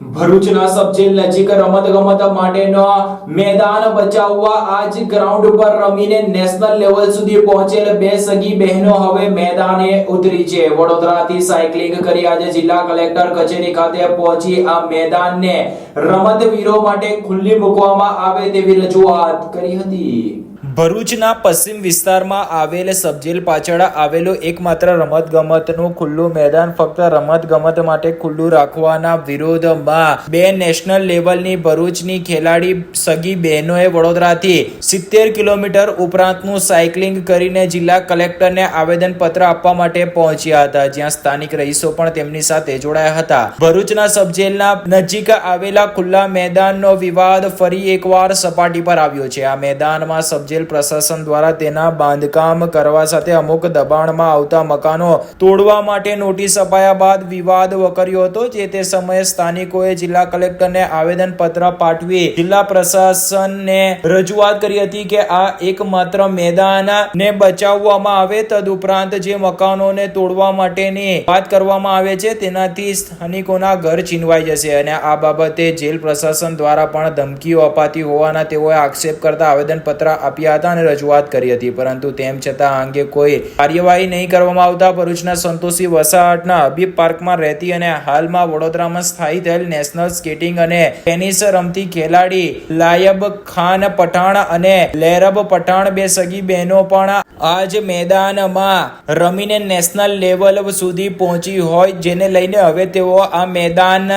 ભરૂચના સબજેલ નજીક રમત ગમત માટેનો મેદાન બચાવવા આજ ગ્રાઉન્ડ પર રમીને નેશનલ લેવલ સુધી પહોંચેલ બે સગી બહેનો હવે મેદાને ઉતરી છે. વડોદરાથી સાયકલિંગ કરી આજે જિલ્લા કલેક્ટર કચેરી ખાતે પહોંચી આ મેદાનને રમતવીરો માટે ખુલ્લી મૂકવામાં આવે તેવી રજૂઆત કરી હતી. ભરૂચના પશ્ચિમ વિસ્તારમાં આવેલ સબજેલ પાછળ આવેલું એકમાત્ર રમત ગમતનું ખુલ્લું મેદાન ફક્ત રમત ગમત માટે ખુલ્લું રાખવાના વિરોધમાં બે નેશનલ લેવલની ભરૂચની ખેલાડી સગી બહેનોએ વડોદરાથી સિત્તેર કિલોમીટર ઉપરાંતનું સાયકલિંગ કરીને જિલ્લા કલેક્ટરને આવેદન પત્ર આપવા માટે પહોંચ્યા હતા, જ્યાં સ્થાનિક રહીશો પણ તેમની સાથે જોડાયા હતા. ભરૂચના સબજેલના નજીક આવેલા ખુલ્લા મેદાનનો વિવાદ ફરી એકવાર સપાટી પર આવ્યો છે. આ મેદાનમાં સબજેલ પ્રશાસન દ્વારા તેના બાંધકામ કરવા સાથે અમુક દબાણમાં આવતા મકાનો તોડવા માટે નોટિસ અપાયા બાદ વિવાદ વકર્યો હતો, જે તે સમયે સ્થાનિકોએ જિલ્લા કલેક્ટરને આવેદન પત્ર પાઠવી જિલ્લા પ્રશાસનને રજૂઆત કરી હતી કે આ એકમાત્ર મેદાન ને બચાવવામાં આવે. તદુપરાંત જે મકાનોને તોડવા માટેની વાત કરવામાં આવે છે, તેનાથી સ્થાનિકોના ઘર છીનવાઈ જશે અને આ બાબતે જેલ પ્રશાસન દ્વારા પણ ધમકીઓ અપાતી હોવાના તેઓએ આક્ષેપ કરતા આવેદનપત્ર આપ્યા હતા અને રજૂઆત કરી હતી, પરંતુ તેમ છતાં અંગે કોઈ કાર્યવાહી નહીં કરવામાં આવતા ભરૂચના સંતોષી વસાહટના હબીબ પાર્કમાં રહેતી અને હાલમાં વડોદરામાં સ્થાયી થયેલ નેશનલ સ્કેટિંગ અને ટેનિસ રમતી ખેલાડી લાયબ ખાન પઠાણ અને લેરબ પઠાણ બે સગી બહેનો પણ આજ મેદાનમાં રમીને નેશનલ લેવલ સુધી પહોંચી હોય, જેને લઈને હવે તેઓ આ મેદાન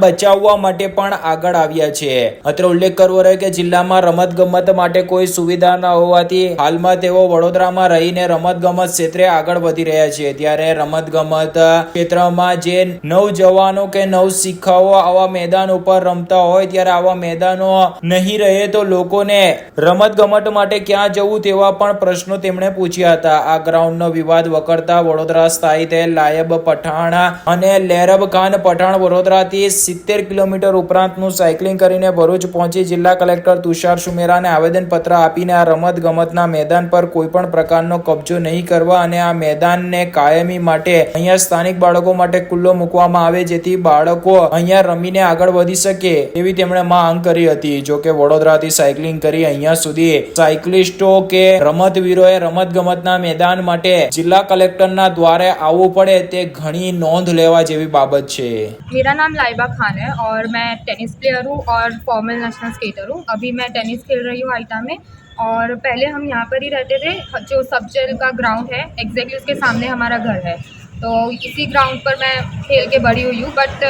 બચાવવા માટે પણ આગળ આવ્યા છે. અત્રે ઉલ્લેખ કરવો રહ્યો કે જિલ્લામાં રમત ગમત માટે કોઈ સુવિધા ન હોવાથી હાલમાં તેઓ વડોદરામાં રહીને રમત ગમત ક્ષેત્રે આગળ વધી રહ્યા છે. ત્યારે રમત ગમત ક્ષેત્રમાં જે નવ જવાનો કે નવ શિખાઓ આવા મેદાન ઉપર રમતા હોય, ત્યારે આવા મેદાનો નહીં રહે તો લોકોને રમત ગમત માટે ક્યાં જવું તેવા પણ પ્રશ્નો તેમણે પૂછ્યા હતા. આ ગ્રાઉન્ડનો વિવાદ વકરતા વડોદરા સ્થાયી થયેલ લાયબ પઠાણ અને લેરબ ખાન પઠાણ વડોદરાથી સિત્તેર કિલોમીટર ઉપરાંતનું સાયકલિંગ કરીને ભરૂચ પહોંચી જિલ્લા કલેક્ટર તુષાર સુમેરાને આવેદનપત્ર આપીને આ રમત ગમતના મેદાન પર કોઈ પણ પ્રકારનો કબજો નહીં કરવા અને આ મેદાનને કાયમી માટે અહીંયા સ્થાનિક બાળકો માટે ખુલ્લો મૂકવામાં આવે જેથી બાળકો અહીંયા રમીને આગળ વધી શકે એવી તેમણે માંગ કરી હતી જો કે વડોદરાથી સાયકલિંગ કરી અહીંયા સુધી સાયકલિસ્ટો કે રમતવીરોએ રમત ગમતના મેદાન માટે જિલ્લા કલેક્ટરના દ્વારે આવવું પડે તે ઘણી નોંધ લેવા જેવી બાબત છે मेरा नाम लाइबा खान है और मैं टेनिस प्लेयर हूँ और फॉर्मल नेशनल स्केटर हूँ अभी मैं टेनिस खेल रही हूँ आइटा में और पहले हम यहाँ पर ही रहते थे जो सब जेल का ग्राउंड है एग्जैक्टली उसके सामने हमारा घर है। तो इसी ग्राउंड पर मैं खेल के बड़ी हुई हूँ बट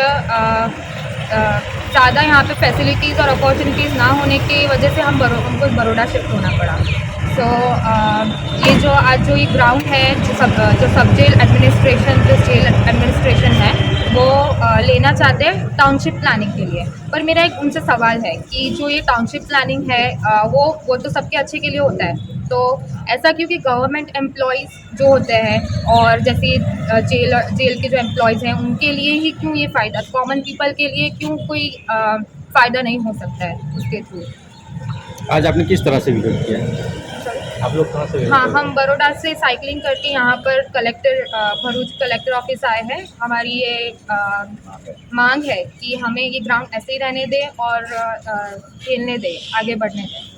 ज़्यादा यहाँ पे फैसिलिटीज़ और अपॉर्चुनिटीज़ ना होने की वजह से हम बरो, हमको बड़ोड़ा शिफ्ट होना पड़ा। तो ये जो आज जो ये ग्राउंड है जो सब जो सब जेल एडमिनिस्ट्रेशन जो जेल एडमिनिस्ट्रेशन है वो लेना चाहते हैं टाउनशिप प्लानिंग के लिए। पर मेरा एक उनसे सवाल है कि जो ये टाउनशिप प्लानिंग है वो वो तो सबके अच्छे के लिए होता है। तो ऐसा क्योंकि गवर्नमेंट एम्प्लॉयज़ जो होते हैं और जैसे जेल जेल के जो एम्प्लॉयज़ हैं, उनके लिए ही क्यों ये फ़ायदा कॉमन पीपल के लिए क्यों कोई फ़ायदा नहीं हो सकता है उसके थ्रू? आज आपने किस तरह से विरोध किया? आप लोग कहाँ से हाँ हम बड़ोड़ा से साइकिलिंग करके यहाँ पर कलेक्टर भरूच कलेक्टर ऑफ़िस आए हैं। हमारी ये आ, मांग है कि हमें ये ग्राउंड ऐसे ही रहने दें और खेलने दें आगे बढ़ने दें।